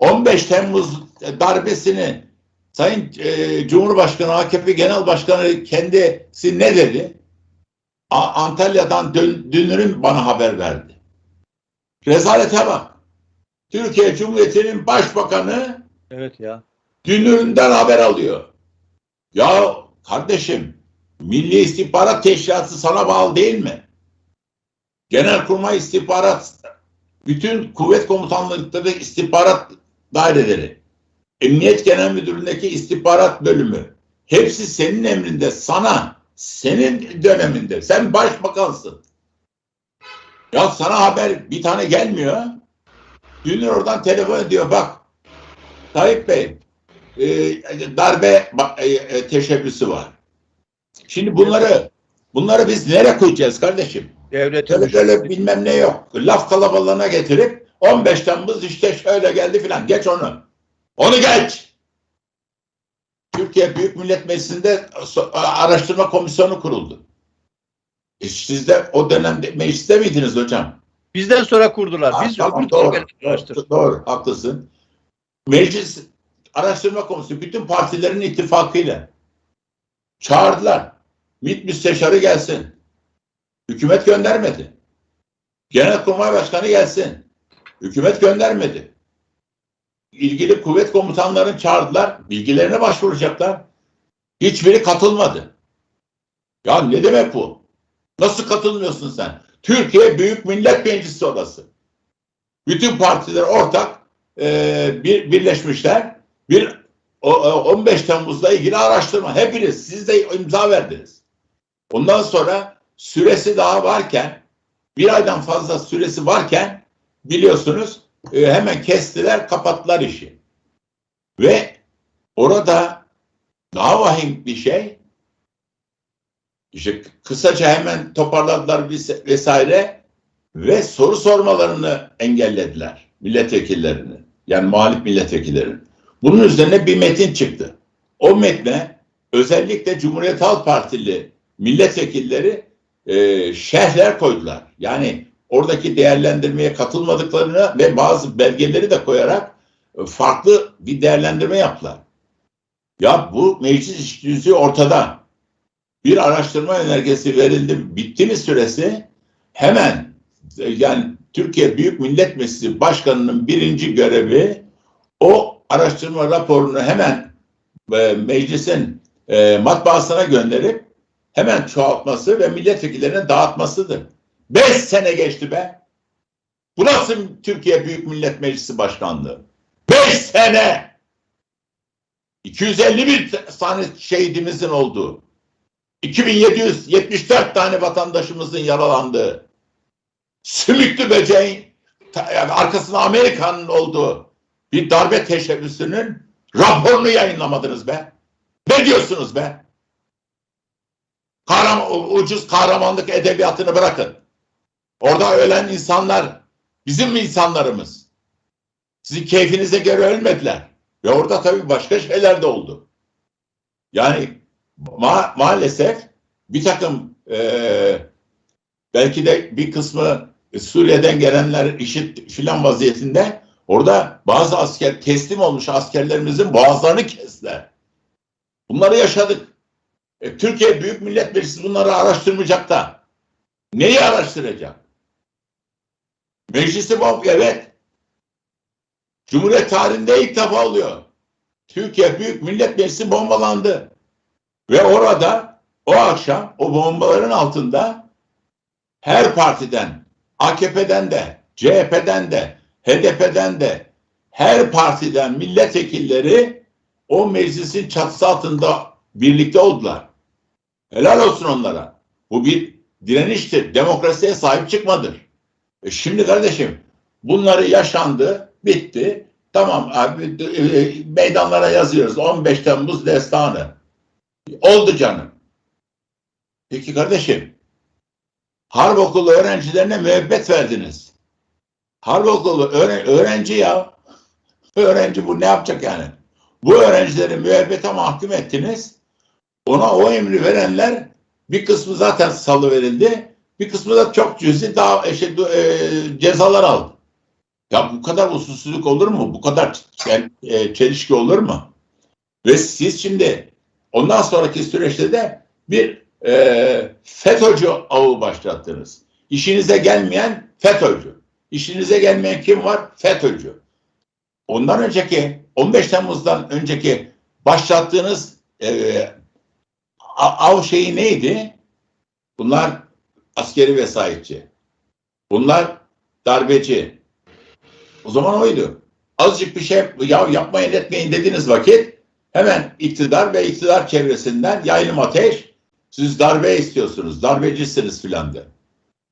15 Temmuz darbesini Sayın e, Cumhurbaşkanı AKP Genel Başkanı kendisi ne dedi? A- Antalya'dan dön, dünürüm bana haber verdi. Rezalete bak. Türkiye Cumhuriyeti'nin başbakanı Evet ya. dünüründen haber alıyor. Ya kardeşim Milli İstihbarat Teşkilatı sana bağlı değil mi? Genelkurmay İstihbarat bütün kuvvet komutanlıkları istihbarat daireleri Emniyet Genel Müdürlüğü'ndeki istihbarat bölümü hepsi senin emrinde sana senin döneminde sen başbakansın. Ya sana haber bir tane gelmiyor. Dünür oradan telefon ediyor bak Tayyip Bey e, darbe e, e, teşebbüsü var. Şimdi bunları bunları biz nereye koyacağız kardeşim? Devletin Böyle, böyle bilmem ne yok. Laf kalabalığına getirip 15 Temmuz işte şöyle geldi filan. Geç onu. Onu geç. Türkiye Büyük Millet Meclisi'nde araştırma komisyonu kuruldu. E siz de o dönemde mecliste miydiniz hocam? bizden sonra kurdular. Ha, Biz tamam, öbür doğru, doğru, doğru, haklısın. Meclis Araştırma Komisyonu bütün partilerin ittifakıyla çağırdılar. MİT müsteşarı gelsin. Hükümet göndermedi. Genelkurmay Başkanı gelsin. Hükümet göndermedi. İlgili kuvvet komutanlarını çağırdılar. Bilgilerine başvuracaklar. Hiçbiri katılmadı. Ya ne demek bu? Nasıl katılmıyorsun sen? Türkiye Büyük Millet Meclisi orası. Bütün partiler ortak e, bir birleşmişler. Bir o, o 15 Temmuz'la ilgili araştırma. Hepiniz siz de imza verdiniz. Ondan sonra süresi daha varken bir aydan fazla süresi varken biliyorsunuz e, hemen kestiler kapattılar işi. Ve orada daha vahim bir şey işte kısaca hemen toparladılar ves- vesaire ve soru sormalarını engellediler milletvekillerini. Yani muhalif milletvekillerini. Bunun üzerine bir metin çıktı. O metne özellikle Cumhuriyet Halk Partili milletvekilleri e, şerhler koydular. Yani oradaki değerlendirmeye katılmadıklarını ve bazı belgeleri de koyarak e, farklı bir değerlendirme yaptılar. Ya bu meclis yüzü ortada. Bir araştırma önergesi verildi, bitti mi süresi? Hemen e, yani Türkiye Büyük Millet Meclisi Başkanı'nın birinci görevi o araştırma raporunu hemen e, meclisin e, matbaasına gönderip hemen çoğaltması ve milletvekillerine dağıtmasıdır. Beş sene geçti be. Bu nasıl Türkiye Büyük Millet Meclisi Başkanlığı? Beş sene! 251 tane şehidimizin olduğu, 2774 tane vatandaşımızın yaralandığı, sümüklü böceğin arkasında Amerika'nın olduğu bir darbe teşebbüsünün raporunu yayınlamadınız be. Ne diyorsunuz be? Kahraman, ucuz kahramanlık edebiyatını bırakın. Orada ölen insanlar bizim mi insanlarımız? Sizin keyfinize göre ölmediler. Ve orada tabii başka şeyler de oldu. Yani ma- maalesef bir takım eee, belki de bir kısmı Suriye'den gelenler işit filan vaziyetinde orada bazı asker teslim olmuş askerlerimizin boğazlarını kestiler. Bunları yaşadık. E, Türkiye Büyük Millet Meclisi bunları araştırmayacak da. Neyi araştıracak? Meclisi bomb evet. Cumhuriyet tarihinde ilk defa oluyor. Türkiye Büyük Millet Meclisi bombalandı. Ve orada o akşam o bombaların altında her partiden, AKP'den de, CHP'den de, HDP'den de her partiden milletvekilleri o meclisin çatısı altında birlikte oldular. Helal olsun onlara. Bu bir direniştir. Demokrasiye sahip çıkmadır. E şimdi kardeşim bunları yaşandı, bitti. Tamam abi e, meydanlara yazıyoruz 15 Temmuz destanı. Oldu canım. Peki kardeşim harp okulu öğrencilerine müebbet verdiniz. Harp okulu öğren- öğrenci ya. Öğrenci bu ne yapacak yani? Bu öğrencileri müebbete mahkum ettiniz. Ona o emri verenler bir kısmı zaten salı verildi. Bir kısmı da çok cüzi daha şey, e, cezalar aldı. Ya bu kadar usulsüzlük olur mu? Bu kadar ç- e, çelişki olur mu? Ve siz şimdi ondan sonraki süreçte de bir e, FETÖ'cü ağı başlattınız. İşinize gelmeyen FETÖ'cü. İşinize gelmeyen kim var? FETÖ'cü. Ondan önceki 15 Temmuz'dan önceki başlattığınız e, av şeyi neydi? Bunlar askeri vesayetçi. Bunlar darbeci. O zaman oydu. Azıcık bir şey ya yapmayın etmeyin dediğiniz vakit hemen iktidar ve iktidar çevresinden yaylım ateş siz darbe istiyorsunuz, darbecisiniz filan de.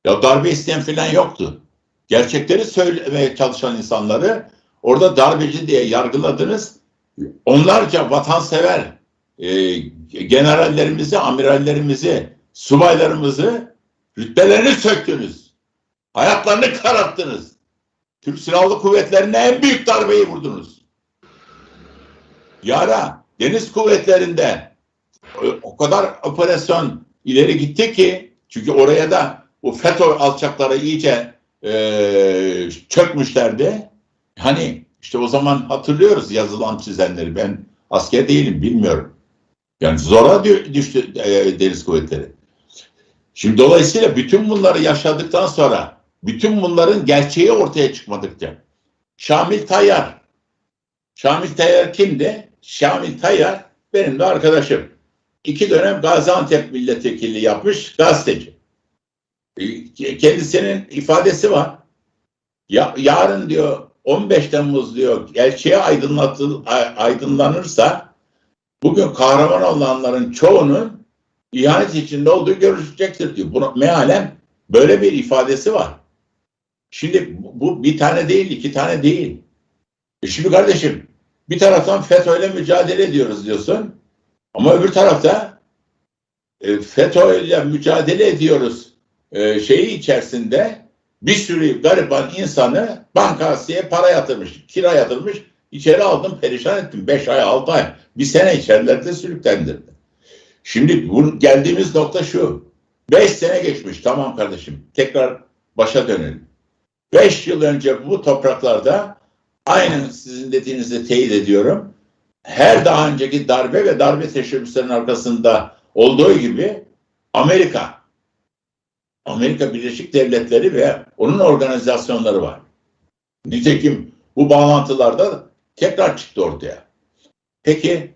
Ya darbe isteyen filan yoktu. Gerçekleri söylemeye çalışan insanları orada darbeci diye yargıladınız. Onlarca vatansever e, generallerimizi, amirallerimizi, subaylarımızı rütbelerini söktünüz. Hayatlarını kararttınız. Türk Silahlı Kuvvetleri'ne en büyük darbeyi vurdunuz. Yara deniz kuvvetlerinde o- kadar operasyon ileri gitti ki çünkü oraya da bu FETÖ alçakları iyice e, çökmüşlerdi. Hani işte o zaman hatırlıyoruz yazılan çizenleri. Ben asker değilim bilmiyorum. Yani zora dü- düştü e, deniz kuvvetleri. Şimdi dolayısıyla bütün bunları yaşadıktan sonra bütün bunların gerçeği ortaya çıkmadıkça Şamil Tayyar Şamil Tayyar kimdi? Şamil Tayyar benim de arkadaşım. İki dönem Gaziantep milletvekili yapmış gazeteci. E, Kendisinin ifadesi var. Ya, yarın diyor 15 Temmuz diyor gerçeğe aydınlatıl, ay- aydınlanırsa bugün kahraman olanların çoğunun ihanet içinde olduğu görülecektir diyor. Buna mealen böyle bir ifadesi var. Şimdi bu- bir tane değil, iki tane değil. E şimdi kardeşim bir taraftan FETÖ'yle mücadele ediyoruz diyorsun. Ama öbür tarafta e, FETÖ'yle mücadele ediyoruz e, şeyi içerisinde bir sürü gariban insanı bankasıya para yatırmış, kira yatırmış, içeri aldım, perişan ettim. Beş ay, altı ay, bir sene içerilerde sürüklendirdi. Şimdi bu, geldiğimiz nokta şu. Beş sene geçmiş, tamam kardeşim, tekrar başa dönelim. Beş yıl önce bu topraklarda aynen sizin dediğinizi teyit ediyorum. Her daha önceki darbe ve darbe teşebbüslerinin arkasında olduğu gibi Amerika, Amerika Birleşik Devletleri ve onun organizasyonları var. Nitekim bu bağlantılarda tekrar çıktı ortaya. Peki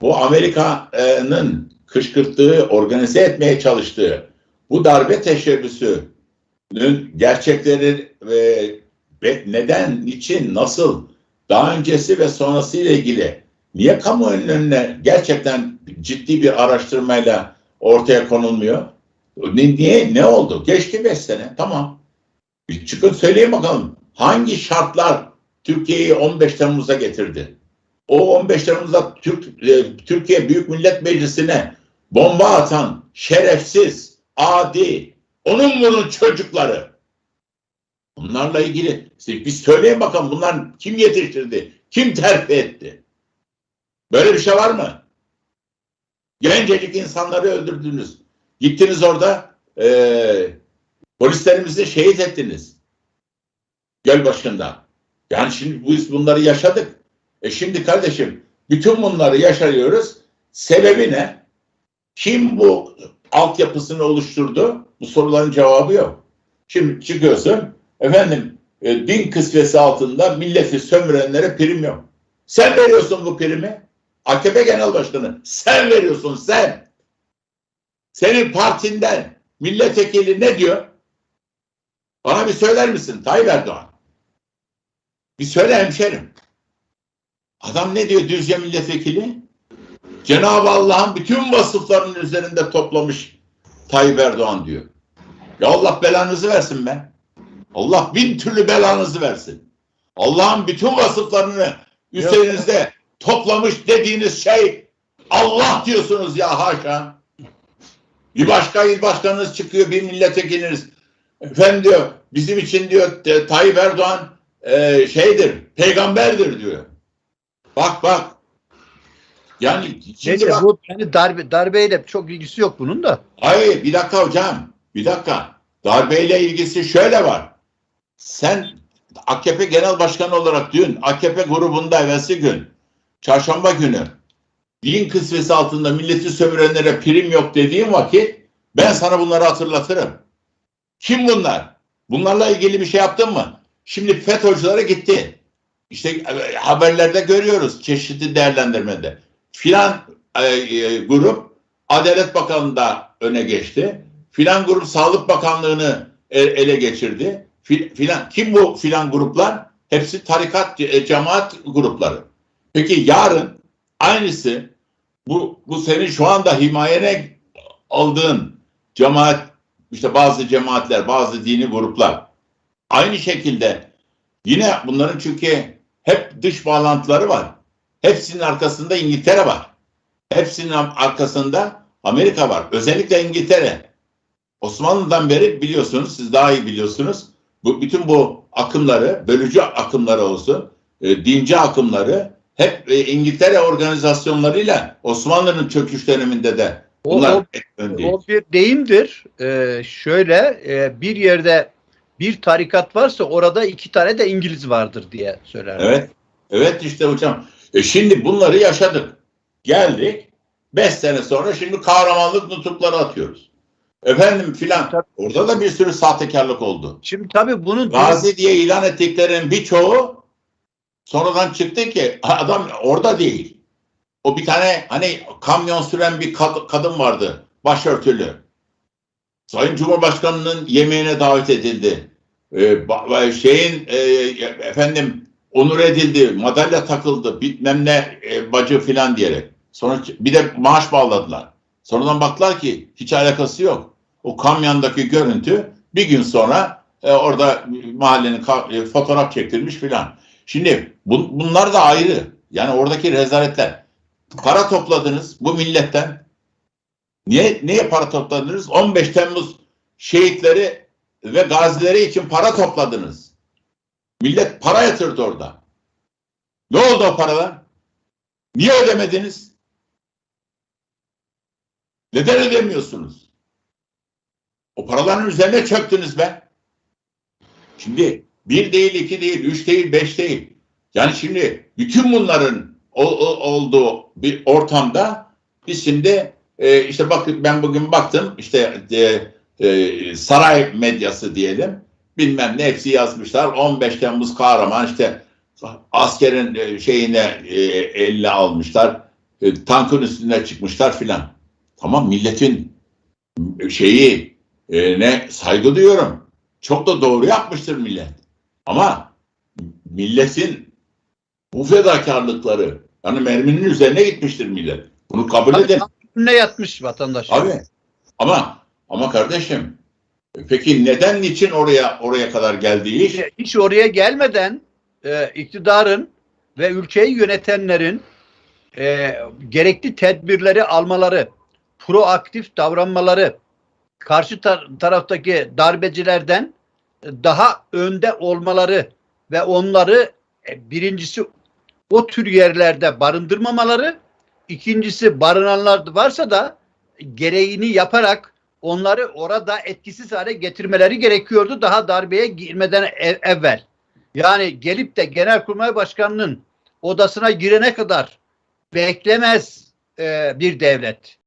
bu Amerika'nın kışkırttığı, organize etmeye çalıştığı bu darbe teşebbüsünün gerçekleri ve, neden, niçin, nasıl, daha öncesi ve sonrası ile ilgili niye kamuoyunun önüne gerçekten ciddi bir araştırmayla ortaya konulmuyor? Niye, ne oldu? Geçti beş sene, tamam. Bir çıkın söyleyin bakalım. Hangi şartlar Türkiye'yi 15 Temmuz'a getirdi? O 15 Temmuz'da Türk, e, Türkiye Büyük Millet Meclisi'ne bomba atan şerefsiz, adi, onun bunun çocukları. Bunlarla ilgili siz bir söyleyin bakalım bunlar kim yetiştirdi? Kim terfi etti? Böyle bir şey var mı? Gencecik insanları öldürdünüz. Gittiniz orada e, polislerimizi şehit ettiniz. Göl başında. Yani şimdi biz bunları yaşadık. E şimdi kardeşim bütün bunları yaşıyoruz. Sebebi ne? Kim bu altyapısını oluşturdu? Bu soruların cevabı yok. Şimdi çıkıyorsun efendim e, din kısvesi altında milleti sömürenlere prim yok. Sen veriyorsun bu primi. AKP Genel Başkanı sen veriyorsun sen. Senin partinden milletvekili ne diyor? Bana bir söyler misin Tayyip Erdoğan? Bir söyle hemşerim. Adam ne diyor Düzce milletvekili? Cenab-ı Allah'ın bütün vasıflarının üzerinde toplamış Tayyip Erdoğan diyor. Ya Allah belanızı versin be. Allah bin türlü belanızı versin. Allah'ın bütün vasıflarını üzerinizde toplamış dediğiniz şey Allah diyorsunuz ya haşa. Bir başka il başkanınız çıkıyor bir milletvekiliniz. Efendim diyor bizim için diyor Tayyip Erdoğan e, şeydir peygamberdir diyor. Bak bak. Yani şimdi Neyse bak. bu yani darbe darbeyle çok ilgisi yok bunun da. Hayır bir dakika hocam. Bir dakika. Darbeyle ilgisi şöyle var. Sen AKP Genel Başkanı olarak dün AKP grubunda evvelsi gün çarşamba günü din kısmesi altında milleti sömürenlere prim yok dediğim vakit ben sana bunları hatırlatırım. Kim bunlar? Bunlarla ilgili bir şey yaptın mı? Şimdi FETÖ'cülere gitti. İşte e, haberlerde görüyoruz çeşitli değerlendirmede. Filan e, e, grup Adalet Bakanlığı'nda öne geçti. Filan grup Sağlık Bakanlığı'nı e- ele geçirdi. Fil- Filan kim bu filan gruplar? Hepsi tarikat e, cemaat grupları. Peki yarın aynısı bu bu senin şu anda himayene aldığın cemaat işte bazı cemaatler, bazı dini gruplar aynı şekilde yine bunların çünkü hep dış bağlantıları var. Hepsinin arkasında İngiltere var. Hepsinin arkasında Amerika var. Özellikle İngiltere. Osmanlı'dan beri biliyorsunuz, siz daha iyi biliyorsunuz. Bu bütün bu akımları, bölücü akımları olsun, e, dinci akımları hep e, İngiltere organizasyonlarıyla Osmanlı'nın çöküş döneminde de O, bunlar o, değil. o bir deyimdir. Ee, şöyle e, bir yerde bir tarikat varsa orada iki tane de İngiliz vardır diye söyler. Evet. Evet işte hocam. E şimdi bunları yaşadık. Geldik. Beş sene sonra şimdi kahramanlık nutukları atıyoruz. Efendim filan. Tabii. Orada da bir sürü sahtekarlık oldu. Şimdi tabii bunun Gazi diye ilan ettiklerin birçoğu sonradan çıktı ki adam orada değil. O bir tane hani kamyon süren bir kad- kadın vardı. Başörtülü. Sayın Cumhurbaşkanı'nın yemeğine davet edildi. Ee, şeyin e, efendim onur edildi, madalya takıldı, bilmem ne e, bacı filan diyerek. Sonra bir de maaş bağladılar. Sonradan baktılar ki hiç alakası yok. O kamyondaki görüntü bir gün sonra e, orada mahallenin e, fotoğraf çektirmiş filan. Şimdi bun- bunlar da ayrı. Yani oradaki rezaletler. Para topladınız bu milletten. Niye niye para topladınız? 15 Temmuz şehitleri ve gazileri için para topladınız. Para yatırdı orada. Ne oldu o paralar? Niye ödemediniz? Neden ödemiyorsunuz? O paraların üzerine çöktünüz be. Şimdi bir değil, iki değil, üç değil, beş değil. Yani şimdi bütün bunların olduğu bir ortamda biz şimdi e, işte bakın ben bugün baktım işte e, e, saray medyası diyelim bilmem ne hepsi yazmışlar 15 Temmuz kahraman işte askerin e, şeyine e, eline almışlar e, tankın üstüne çıkmışlar filan. Tamam milletin şeyi e, ne saygı duyuyorum. Çok da doğru yapmıştır millet. Ama milletin bu fedakarlıkları yani merminin üzerine gitmiştir millet. Bunu kabul Tabii, edelim. ne yatmış vatandaş. Abi ama ama kardeşim peki neden niçin oraya oraya kadar geldi iş? Hiç oraya gelmeden e, iktidarın ve ülkeyi yönetenlerin e, gerekli tedbirleri almaları, proaktif davranmaları, karşı tar- taraftaki darbecilerden daha önde olmaları ve onları e, birincisi o tür yerlerde barındırmamaları, ikincisi barınanlar varsa da gereğini yaparak onları orada etkisiz hale getirmeleri gerekiyordu daha darbeye girmeden ev- evvel. Yani gelip de Genelkurmay Başkanı'nın odasına girene kadar beklemez e, bir devlet.